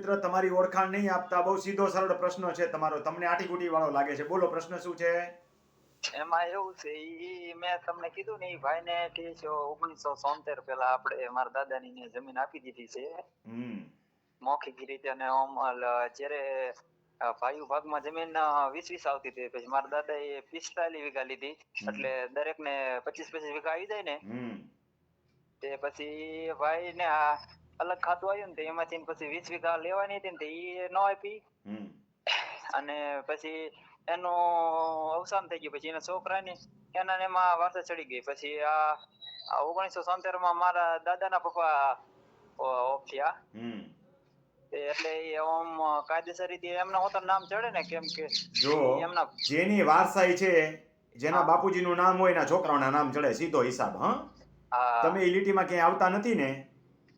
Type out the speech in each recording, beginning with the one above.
મિત્ર તમારી ઓળખાણ નહીં આપતા બહુ સીધો સરળ પ્રશ્ન છે તમારો. તમને આટીગુટી વાળો લાગે છે. બોલો પ્રશ્ન શું છે? એમાં એવું છે ઈ મેં તમને કીધું ને ઈ ભાઈને કે છે ઓગણીસો સોતેર પેલા આપણે મારા દાદાની ને જમીન આપી દીધી છે. મૌખિક રીતે અને જ્યારે અ, ભાઈઓ ભાગમાં જમીન વીસ વીસ આવતી હતી પછી મારા દાદાએ પિસ્તાલીસ વીઘા લીધી. એટલે દરેક ને પચીસ પચીસ વીઘા આવી જાય ને. તે પછી ભાઈ ને આ અલગ ખાતું આવ્યું ને એમાંથી પછી વીસ વીઘા લેવાની હતી ને ઈ ન આપી. અને પછી એનું અવસાન થઈ ગયું. પછી એના છોકરાની એના એમાં વારસા ચડી ગઈ. પછી આ ઓગણીસો સોતેરમાં મારા દાદાના પપ્પા ઓફ થયા. એટલે ઓમ કાયદેસર રીતે એમના હોતા નામ ચડે ને કેમ કે જો એમના જેની વારસાઈ છે જેના બાપુજી બાપુજીનું નામ હોય એના છોકરાઓના નામ ચડે સીધો હિસાબ હા? તમે એ લીટીમાં ક્યાંય આવતા નથી ને?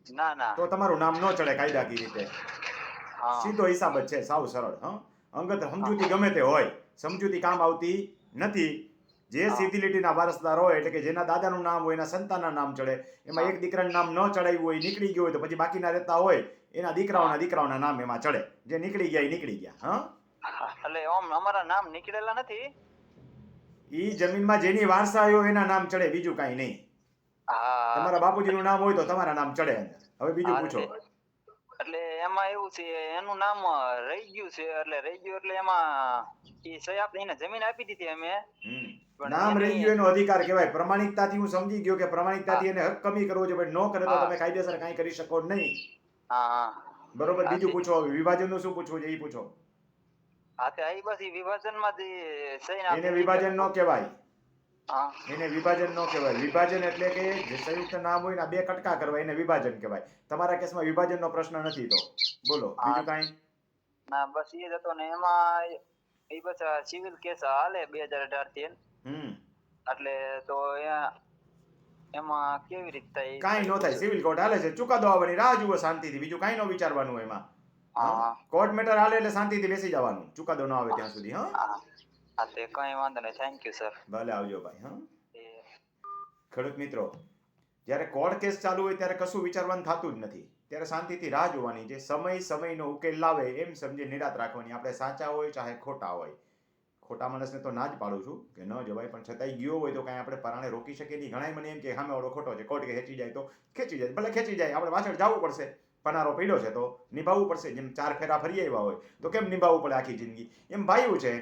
ના ના. તો તમારું નામ ન ચડે કાયદાકીય રીતે. સીધો હિસાબ જ છે સાવ સરળ હ. અંગત સમજૂતી ગમે તે હોય સમજૂતી કામ આવતી નથી. જે. સીધી લીટીના વારસદાર હોય એટલે કે જેના દાદાનું નામ હોય એના સંતાનના નામ ચડે એમાં એક દીકરાનું નામ ન ચડાવ્યું હોય નીકળી ગયું હોય તો પછી બાકીના રહેતા હોય એના દીકરાઓના દીકરાઓના નામ એમાં ચડે. જે નીકળી ગયા એ નીકળી ગયા હા. હા, એટલે ઓમ અમારા નામ નીકળેલા નથી? ઈ જમીનમાં જેની વારસા આવ્યો એના નામ ચડે બીજું કાંઈ નહીં. હા. તમારા બાપુજીનું નામ હોય તો તમારા નામ ચડે હવે બીજું પૂછો. એટલે- એમાં એવું છે એનું નામ રહી ગયું છે એટલે રહી ગયું એટલે એમાં એ આપી એને જમીન આપી દીધી અમે. નામ રહી ગયું એનો અધિકાર કહેવાય. પ્રમાણિકતાથી હું સમજી ગયો કે પ્રમાણિકતાથી એને હક કમી કરવો જોઈએ પણ ન કરે તો. તમે કાયદેસર કાંઈ કરી શકો નહીં. હા બરોબર બીજું પૂછો વિભાજન વિભાજનનું શું પૂછવું છે એ પૂછો. હા તે અહીં બસ વિભાજનમાં જે સહી એને વિભાજન ન કહેવાય. એને વિભાજન ન કહેવાય. વિભાજન એટલે કે જે સંયુક્ત નામ હોય ને બે કટકા કરવા એને વિભાજન કહેવાય. તમારા કેસમાં વિભાજનનો પ્રશ્ન નથી તો. બોલો બીજું કાંઈ? ના બસ એ જ હતો ને એમાં એ બસ સિવિલ કેસ હાલે બે હજાર અઢારથી એટલે તો એમાં કેવી રીતે થાય કાંઈ ન થાય. સિવિલ કોર્ટ હાલે છે. ચુકાદો આવવાની રાહ જુઓ શાંતિથી. બીજું કાંઈ ન વિચારવાનું એમાં. કોર્ટ મેટર હાલે એટલે શાંતિથી બેસી જવાનું. ચુકાદો ન આવે ત્યાં સુધી હા. હા તે કઈ વાંધો નહીં. થેન્ક યુ સર ભલે આવજો ભાઈ હા? ખેડૂત મિત્રો જ્યારે કોર્ટ કેસ ચાલુ હોય ત્યારે કશું વિચારવાનું થતું જ નથી. ત્યારે શાંતિથી રાહ જોવાની જે સમય સમયનો ઉકેલ લાવે એમ સમજી નિરાત રાખવાની. આપણે સાચા હોય ચાહે ખોટા હોય. ખોટા માણસને તો ના જ પાડું છું કે ન જવાય પણ છતાંય ગયો હોય તો કાંઈ આપણે પરાણે રોકી શકીએ નહીં. ઘણાય મને એમ કે સામે વાળો ખોટો છે. કોર્ટ કે ખેંચી જાય તો ખેંચી જાય. ભલે ખેંચી જાય આપણે પાછળ જવું પડશે. પનારો પડ્યો છે તો નિભાવવું પડશે. જેમ ચાર ફેરા ફરી આવ્યા હોય તો કેમ નિભાવવું પડે આખી જિંદગી? એમ ભાઈઓ છે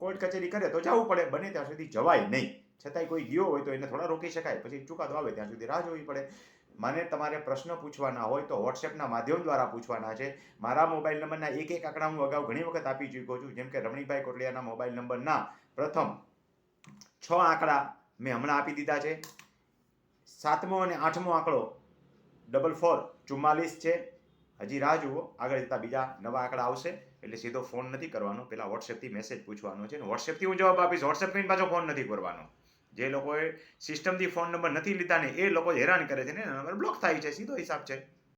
કોર્ટ કચેરી કરે તો જવું પડે, બને ત્યાં સુધી જવાય નહીં. છતાંય કોઈ ગયો હોય તો એને થોડા રોકી શકાય. પછી ચુકાદો આવે ત્યાં સુધી રાહ જોવી પડે. મને તમારે પ્રશ્ન પૂછવાના હોય તો વોટ્સએપના માધ્યમ દ્વારા પૂછવાના છે. મારા મોબાઈલ નંબરના એક એક આંકડા હું અગાઉ ઘણી વખત આપી ચૂક્યો છું. જેમ કે રમણીભાઈ કોટલિયાના મોબાઈલ નંબરના પ્રથમ છ આંકડા મેં હમણાં આપી દીધા છે. સાતમો અને આઠમો આંકડો ડબલ ફોર ચુમ્માલીસ છે. હજી રાહ જુઓ, આગળ જતાં બીજા નવા આંકડા આવશે, એટલે સીધો ફોન નથી કરવાનો. પેલા વોટ્સએપથી મેસેજ પૂછવાનો છે અને વોટ્સએપથી હું જવાબ આપીશ. વોટ્સએપ કરીને પાછો ફોન નથી કરવાનો. જે લોકોએ સિસ્ટમથી ફોન નંબર નથી લીધા ને એ લોકો હેરાન કરે છે ને નંબર બ્લોક થાય છે, સીધો હિસાબ છે.